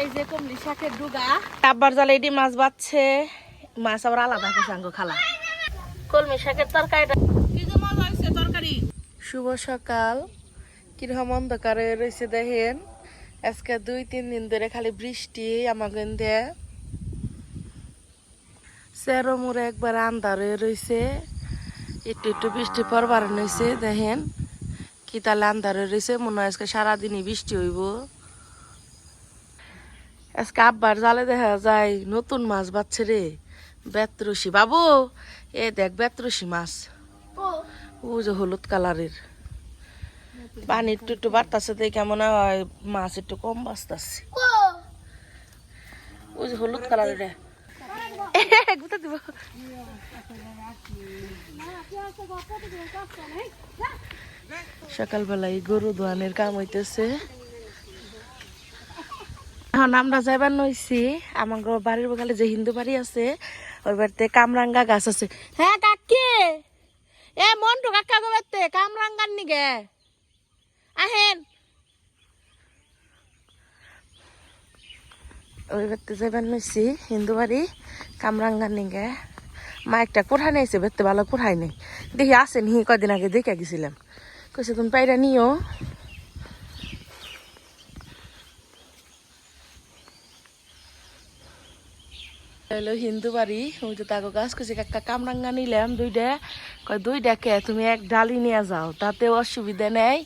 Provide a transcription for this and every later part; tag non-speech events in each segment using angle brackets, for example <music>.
এই যে কমলি শাকের ডুগা। আব্বার জালে এটি মাছ বাচ্ছে মাছ আবার আলাদা করে সাঙ্গ খালা। কলমি শাকের তরকারিটা কি যে মজা হয়েছে তরকারি? শুভ সকাল। কীরকম অন্ধকারে রয়েছে দেখেন। আজকে দুই তিন দিন ধরে খালি বৃষ্টি আমাকে দিয়ে মুড়ে একবার আন্ধার হয়ে রয়েছে। একটু একটু বৃষ্টি পরবার হয়েছে দেখেন। কি তাহলে আন্ধার হয়ে রয়েছে? মনে হয় আজকে সারাদিনই বৃষ্টি হইব। আজকে আব্বার জালে দেখা যায় নতুন মাছ বাচ্ছে রে। বেতরসি বাবু এ দেখ বেতরসি মাছ। ও। যে হলুদ কালারের। পানি একটু একটু বাড়তেছে দেখে কেমন হয় মাছ একটু কম বাঁচতেছে। ওই যে হলুদ কালারের। <laughs> গুতা দিব। সকালবেলায় গরু দোয়ানের কাম হইতেছে। এখন আমরা যাইবার নইছি, আমার বাড়ির বগালে যে হিন্দু বাড়ি আছে ওই বাড়িতে কামরাঙ্গা গাছ আছে। হ্যাঁ কাকি এ মন্টু কাকা গো বাড়িতে, কামরাঙ্গার নিগে। আহেন। ওই বাড়িতে যাইবার নইছি, হিন্দু বাড়ি, কামরাঙ্গার নিগে। মা একটা কোঠায় নিয়েছে বেরতে ভালো কোঠায় নেই। দেখি আসেন, হি কদিন আগে দেখে গেছিলাম। কইছে, তুমি পাইরা নিও। হলো হিন্দু বাড়ি, ওই যে তাকে গাছ কইছে একটা কামরাঙ্গা নিলাম দুইটা কয় দুইটা কে? তুমি এক ডালি নিয়ে যাও তাতে অসুবিধা নেই।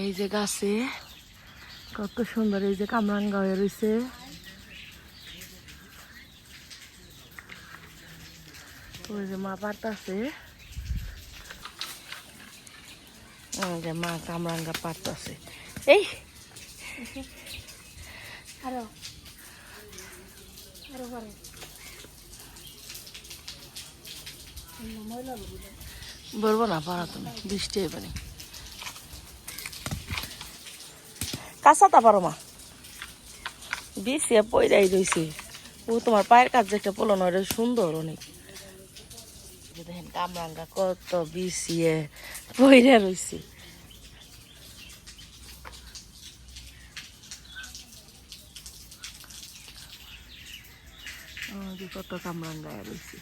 এই যে গাছে, কত সুন্দর এই যে কামরাঙ্গা হয়ে রয়েছে ওই যে মা পারতাছে। ওই যে মা কামরাঙ্গা পারতাছে। এই! আরও। আরও পারে বলব না, পারা তুমি, বৃষ্টি এবারে। কাঁচাতা পারো মা। বিছিয়ে পয়রাই রয়েছে ও তোমার পায়ের কাছে একটা পোলন ওটা সুন্দর অনেক। দেখেন কামরাঙ্গা কত বিছিয়ে পয়রা রয়েছে কত কামরাঙ্গা রয়েছে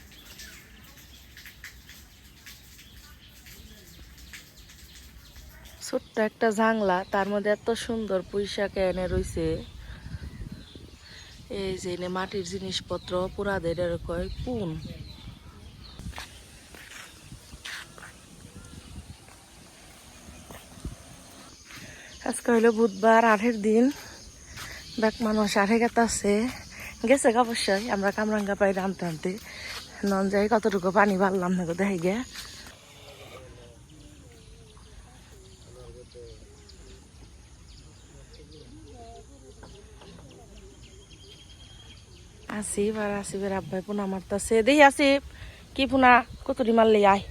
ছোট্ট একটা জাংলা, তার মধ্যে এত সুন্দর পুঁইশাক এনে রইছে। এই যে এনে মাটির জিনিসপত্র পুরাদের কয় পুন। আজকে হইল বুধবার আঠের দিন। দেখ মানুষ আঠে আছে। গেছে অবশ্যই, আমরা কামরাঙ্গা পাই আনতে আনতে। নন যাই কতটুকু পানি বাড়লাম না গো দেখে গে আসিফ আর আসিফের আব্বাই পোনা মারতাছে দেখি আসিফ কি পোনা কতটি মারলি আয়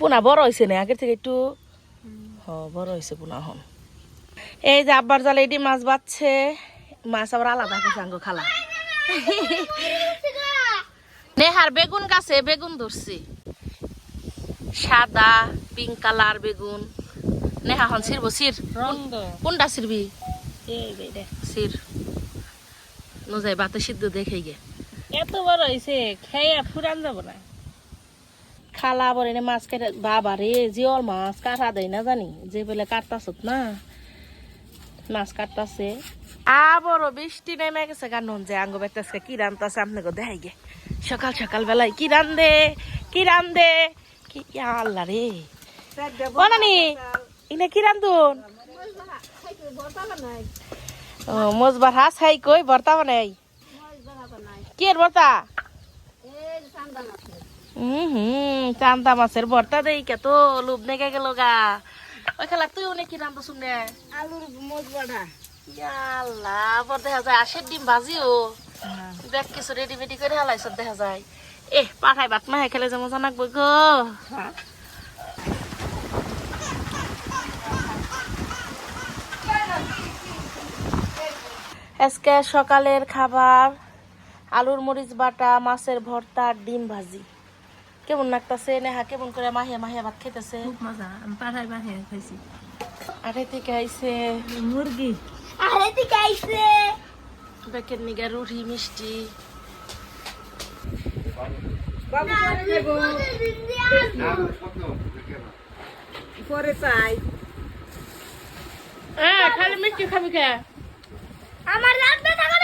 পোনা বড় হয়েছে না? আগের থেকে একটু হ বড় হয়েছে পোনা হন এই যে আব্বার জালে এটি মাছ বাচ্ছে মাছ আবার আলাদা করে সাঙ্গ খালা নেহার বেগুন গাছে, বেগুন ধরছি। সাদা পিঙ্ক কালার বেগুন। নেহা হন ছিড়। রঙ্গ কোনটা এটা। ছিড়। নজাই বাতে সিদ্ধ দেখে গে। এত বড় হয়েছে খেয়ে ফুরান যাব না। খালা আবার এনে মাছ কেটে বাবা রে জিওল মাছ কাটা দেয় না জানি যে বলে কাটতাছ না। মাছ কাটতাছে আবারও বৃষ্টি নেমে গেছে গান যে আঙ্গ বেতাছে কি রান্তাছে আপনাকে দেখাই গে। সকাল সকাল বেলায় কি রান্ধে কি রান্ধে? ইয়া আল্লাহ রে? ও নানি ইনে কি রান্ধুন? ও মজবার হাস হাই কই ভর্তা বানাই? কি এর ভর্তা? হুম হুম চান্দা মাছের ভর্তা দেই কে তো লোভ নেগে গেল গা। ওই খেলা তুই অনেক কি রান্ধা শুনে আলুর মোজ বাড়া আল্লাহ দেখা যায় আশের ডিম ভাজিও। দেখ কিছু রেডি মেডি করে হালাইছ দেখা যায়। এ পাঠাই বাত মাহে খেলে যেমন জানাক বই গো। আজকে সকালের খাবার আলুর মরিচ বাটা মাছের ভর্তা ডিম ভাজি। কেমন লাগতাছে নেহা কেমন করে মাহিয়া মাহিয়া ভাত খাইতেছে? খুব মজা আমি পাঠাই পাঠিয়ে খাইছি। আরে থেকে আইছে। মুরগি? আরে তুই খাইছে বেকের নিগা রুটি মিষ্টি। পরে চাই। হ্যাঁ খালি মিষ্টি খাবি কে? আমার রাখবে থাকো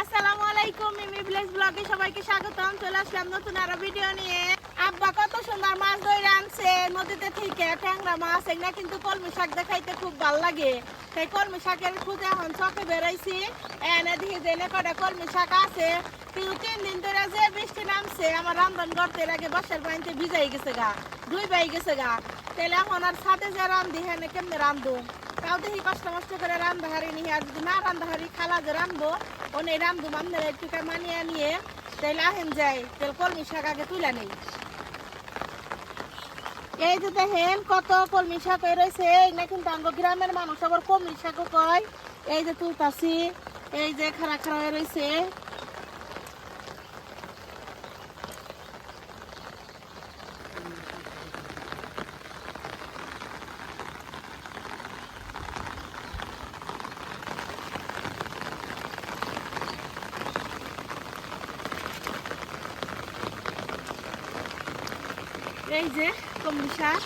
আসসালামু আলাইকুম মিমি ভিলেজ ব্লগে সবাইকে স্বাগতম। চলে আসলাম নতুন আরও ভিডিও নিয়ে। আব্বা কত সুন্দর মাছ ধরে আনছে, নদীতে থেকে ট্যাংরা মাছ, এগুলা কিন্তু কলমি শাক দেখাইতে খুব ভালো লাগে। সেই কলমি শাকের খুঁজে এখন চকে বেরোইছি এনে দিয়ে জেনে কটা কলমি শাক আছে। কিন্তু তিন দিন ধরে যে বৃষ্টি নামছে, আমার রান্ধন করতে আগে বসার পানিতে ভিজাই গেছে গা দুই বাই গেছে গা। তাহলে এখন আর ছাদে যে রান্ধি হ্যাঁ কেমনে রান্ধু? তাও দেখি কষ্ট মষ্ট করে রান্ধা হারি নিয়ে, আর যদি না রান্ধা হারি, খালা যে রান্ধবো ওনে রান্ধু মামনের একটু মানিয়ে নিয়ে তাইলে আহেন যাই তেল কলমি শাক আগে তুলে নেই। এই যে দেখেন কত কলমি শাক হয়ে রয়েছে। এই না কিন্তু গ্রামের মানুষ আবার কলমি শাকও কয়। এই যে তুলতাছি, এই যে খাড়া খাড়া হয়ে রয়েছে। এই যে কলমি শাক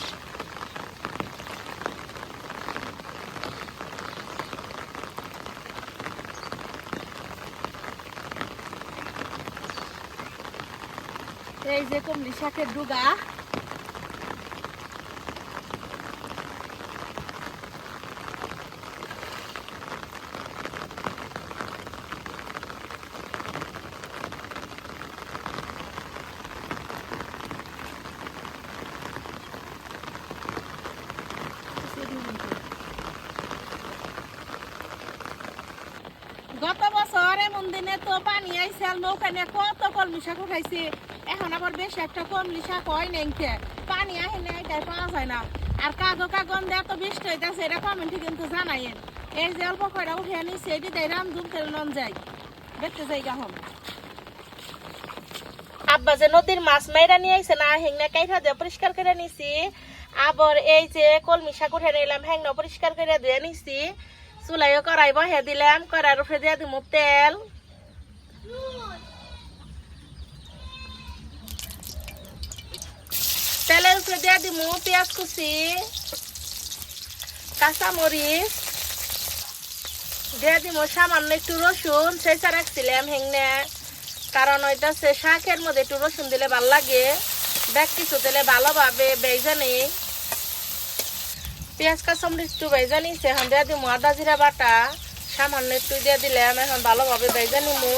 এই যে কমলি শাকের ডুগা গত বছর এমন দিনে তো পানি আইছে আর নৌকা নিয়ে কত কলমি শাক খাইছে এখন আবার বেশ একটা কলমি শাক হয় নেংতে পানি আহে না এটাই পাওয়া যায় না। আর কাগো কাগন দিয়ে এত বৃষ্টি হইতেছে, এটা কমেন্টে কিন্তু জানাইয়েন এই যে অল্প কয়টা উঠে আনিছে এটি দেয় রাম ধুম তেল নন যাই দেখতে যাই গাহন আব্বা যে নদীর মাছ মাইরা নিয়ে আইছে, না হেংনা কাইটা দিয়ে পরিষ্কার করে নিছি। আবার এই যে কলমি শাক উঠে নিলাম হেংনা পরিষ্কার করে দিয়ে নিছি। চুলাইও করাই বহে দিলাম করার উপরে দিয়ে দিব তেল। তেলের উপরে দিয়ে দিব পেঁয়াজ কুচি কাঁচা মরিচ দিয়ে দিব সামান্য একটু রসুন সেসা রাখছিলাম হেংনে। কারণ ওইটাছে শাকের মধ্যে একটু রসুন দিলে ভালো লাগে। দেখ কিছু দিলে ভালোভাবে বেজে নেই। পেঁয়াজ, কাঁচামরিচ একটু ভেজে নিচ্ছে এখন দিয়ে দিব আদা, জিরা বাটা। সামান্য একটু দিয়ে দিলাম, এখন ভালোভাবে ভেজে নিমু।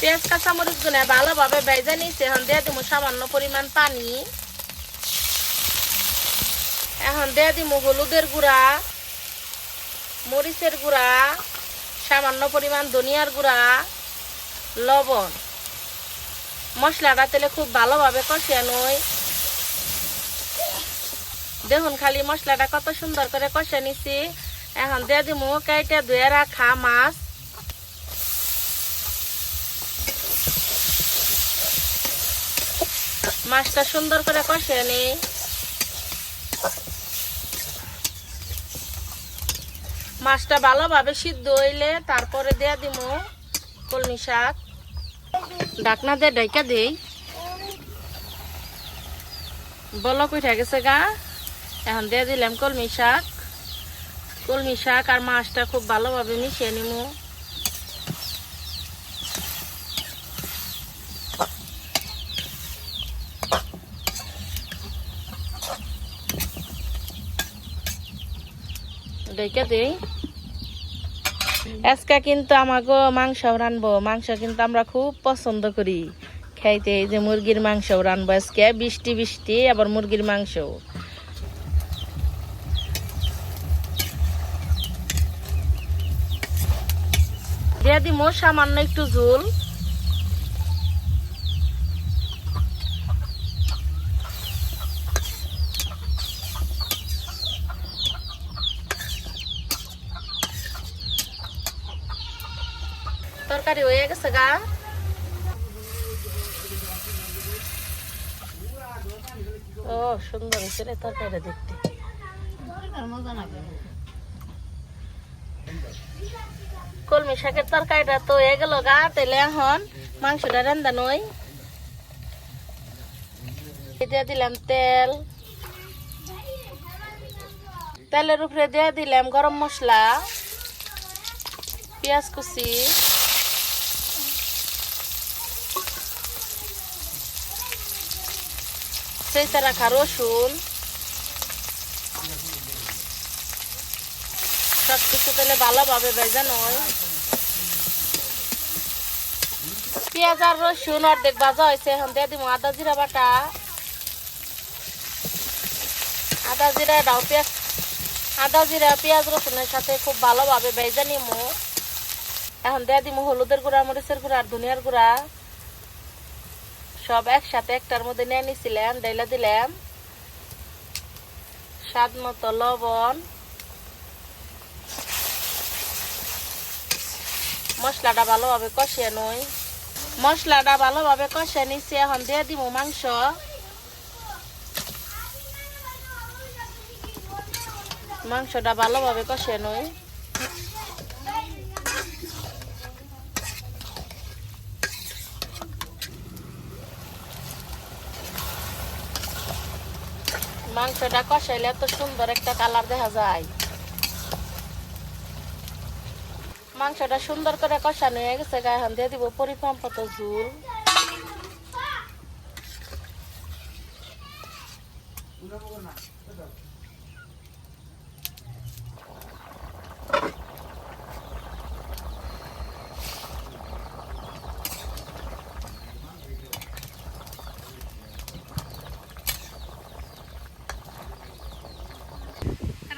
পেঁয়াজ, কাঁচামরিচ গুনে ভালোভাবে ভেজে নিচ্ছে এখন দিয়ে দিব সামান্য পরিমাণ পানি। এখন দিয়ে দিব হলুদের গুঁড়া, মরিচের গুঁড়া, সামান্য পরিমাণ ধনিয়ার গুঁড়া, লবণ। মশলাটা তেলে খুব ভালোভাবে কষিয়ে নই। দেখুন খালি মশলাটা কত সুন্দর করে কষে নিছি। এখন দিয়ে দিব কেটে ধুয়ে রাখা মাছ। মাছটা সুন্দর করে কষে নি। মাছটা ভালোভাবে সিদ্ধ হইলে তারপরে দিয়ে দিব কলমি শাক। ডাকনা দিয়ে ডাইকা দেই। বলক উঠে গেছে গা। এখন দিয়ে দিলাম কলমি শাক। কলমি শাক আর মাছটা খুব ভালোভাবে মিশিয়ে নিমু। ডেকে আজকে কিন্তু আমাকে মাংস রানবো মাংস কিন্তু আমরা খুব পছন্দ করি। খাইতে এই যে মুরগির মাংস রানবো আজকে। বৃষ্টি বৃষ্টি, আবার মুরগির মাংস। দিয়ে দিব সামান্য একটু ঝোল। তরকারি হয়ে গেছে গা। ও, সুন্দর হয়েছে রে তরকারিটা দেখতে। কলমি শাকের তরকারিটা তো হয়ে গেল গা তাহলে এখন মাংসটা রান্দা নই দিয়ে দিলাম তেল। তেলের উপরে দিয়ে দিলাম গরম মশলা, পেঁয়াজ কুচি। সেইটা রাখা রসুন। সব কিছু তাহলে ভালোভাবে ভেজা নয় পেঁয়াজ আর রসুন অর্ধেক ভাজা হয়েছে, এখন দিয়ে দিব আদা জিরা বাটা। আদা জিরা ডাও পেঁয়াজ আদা জিরা, পেঁয়াজ, রসুনের সাথে খুব ভালোভাবে ভেজে নিমু এখন দিয়ে দিব হলুদের গুঁড়া, মরিচের গুঁড়া আর ধনিয়ার গুঁড়া। সব একসাথে একটার মধ্যে নিয়ে নিছিলাম ডাইলা দিলাম স্বাদ মতো লবণ। মশলাটা ভালোভাবে কষিয়ে নই। মশলাটা ভালোভাবে কষিয়ে নিচ্ছি এখন দিয়ে দিব মাংস। মাংসটা ভালোভাবে কষিয়ে নই। মাংসটা কষাইলে এত সুন্দর একটা কালার দেখা যায়। মাংসটা সুন্দর করে কষানো হয়ে গেছে, গায়ে হান দিয়ে দিব পরিমাণ মতো ঝুল।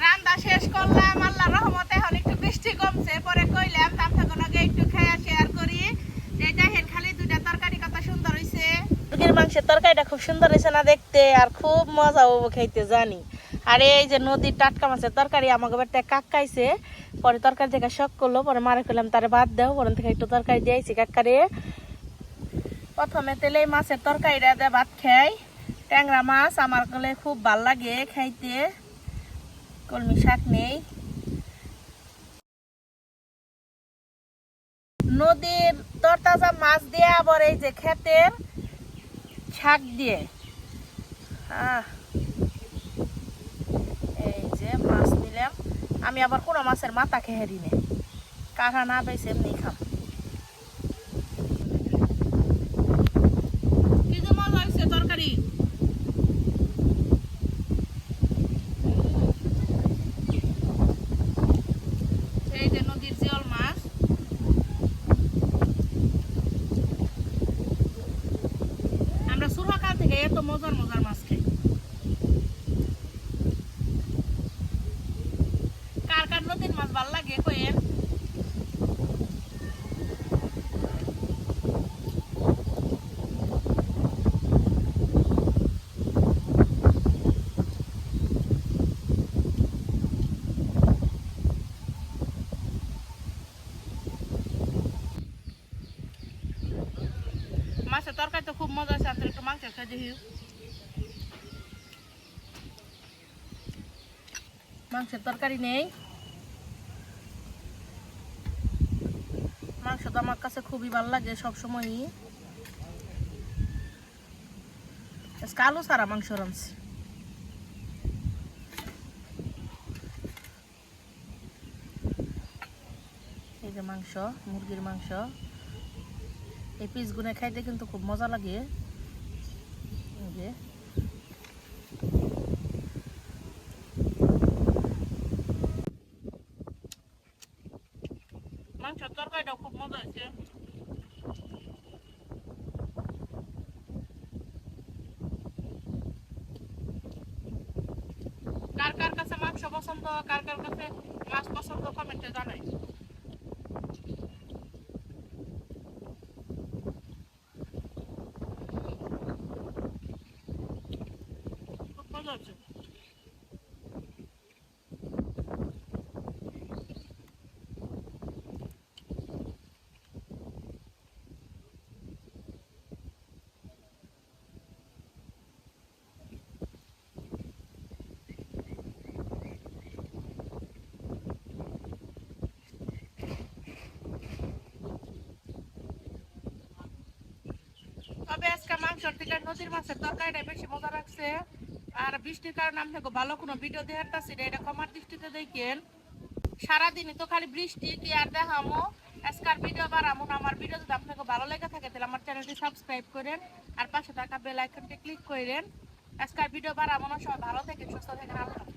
রান্না শেষ করলাম আল্লাহ রহমতে এখন একটু বৃষ্টি কমছে পরে কইলাম তার থেকে আগে একটু খাইয়া শেয়ার করি এই দেখেন খালি দুইটা তরকারি কত সুন্দর হইছে মুরগির তরকারিটা খুব সুন্দর হয়েছে না দেখতে, আর খুব মজা হব খাইতে, জানি। আর এই যে নদীর টাটকা মাছের তরকারি আমাকে বাড়িতে কাকাইছে পরে তরকারি থেকে শখ করল, পরে মারে করলাম তারে বাদ দেও পরে থেকে একটু তরকারি দিয়েছি কাকারে প্রথমে তেলে মাছের তরকারিটা দিয়ে ভাত খাই। ট্যাংরা মাছ আমার গলে খুব ভালো লাগে খাইতে। কলমি শাক নেই। নদীর তরতাজা মাছ দিয়ে আবার এই যে ক্ষেতের শাক দিয়ে। আহ, এই যে মাছ নিলাম। আমি আবার কোনো মাছের মাথা খেহারি নে কাকা না পাইছে এমনি খাম। তরকারি? এই যে নদীর জিওল মাছ আমরা সুরহাকাল থেকে এত মজার মজার মাছ খাই কার কার নদীর মাছ ভালো লাগে কয়েন মাছের তরকারি তো খুব মজা আছে একটু মাংসের খেয়ে দেখি। মাংসের তরকারি নেই। মাংস তো আমার কাছে খুবই ভালো লাগে সবসময়ই। আলু সারা মাংস রাঁধছি। এই যে মাংস, মুরগির মাংস। এই পিসগুলো খাইতে কিন্তু খুব মজা লাগে। কার কার কাছে মাংস পছন্দ, কার কার কাছে মাছ পছন্দ কমেন্টে জানাই খুব মজা হচ্ছে তবে আজকে নদীর মাছের বেশি মজা আর বৃষ্টির কারণে ভালো কোনো ভিডিও না, এটা কমার দৃষ্টিতে দেখেন। সারাদিনই তো খালি বৃষ্টি, কি আর দেখামো? আজকার ভিডিও বাড়ামো আমার ভিডিও যদি আপনাকে ভালো লেগে থাকে, তাহলে আমার চ্যানেলটি সাবস্ক্রাইব করেন, আর পাশে থাকা বেল আইকনটি ক্লিক করেন। আজকার ভিডিও বাড়ামো সবাই ভালো থেকে সুস্থ থাকেন হাফিজ।